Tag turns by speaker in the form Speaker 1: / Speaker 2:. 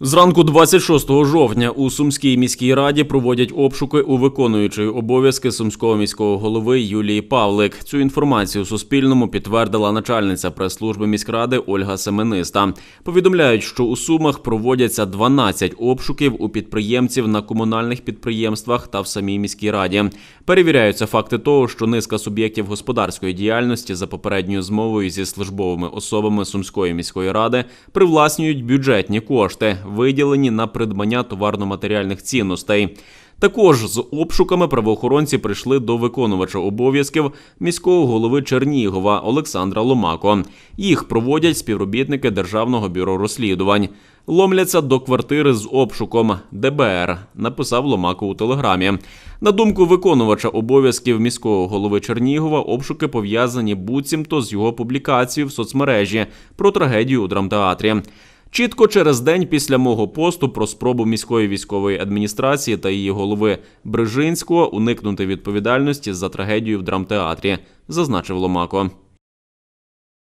Speaker 1: Зранку 26 жовтня у Сумській міській раді проводять обшуки у виконуючої обов'язки сумського міського голови Юлії Павлик. Цю інформацію Суспільному підтвердила начальниця прес-служби міськради Ольга Семениста. Повідомляють, що у Сумах проводяться 12 обшуків у підприємців на комунальних підприємствах та в самій міській раді. Перевіряються факти того, що низка суб'єктів господарської діяльності за попередньою змовою зі службовими особами Сумської міської ради привласнюють бюджетні кошти, виділені на придбання товарно-матеріальних цінностей. Також з обшуками правоохоронці прийшли до виконувача обов'язків міського голови Чернігова Олександра Ломако. Їх проводять співробітники Державного бюро розслідувань. Ломляться до квартири з обшуком ДБР, написав Ломако у телеграмі. На думку виконувача обов'язків міського голови Чернігова, обшуки пов'язані буцімто з його публікацією в соцмережі про трагедію у драмтеатрі. Чітко через день після мого посту про спробу міської військової адміністрації та її голови Брижинського уникнути відповідальності за трагедію в драмтеатрі, зазначив Ломако.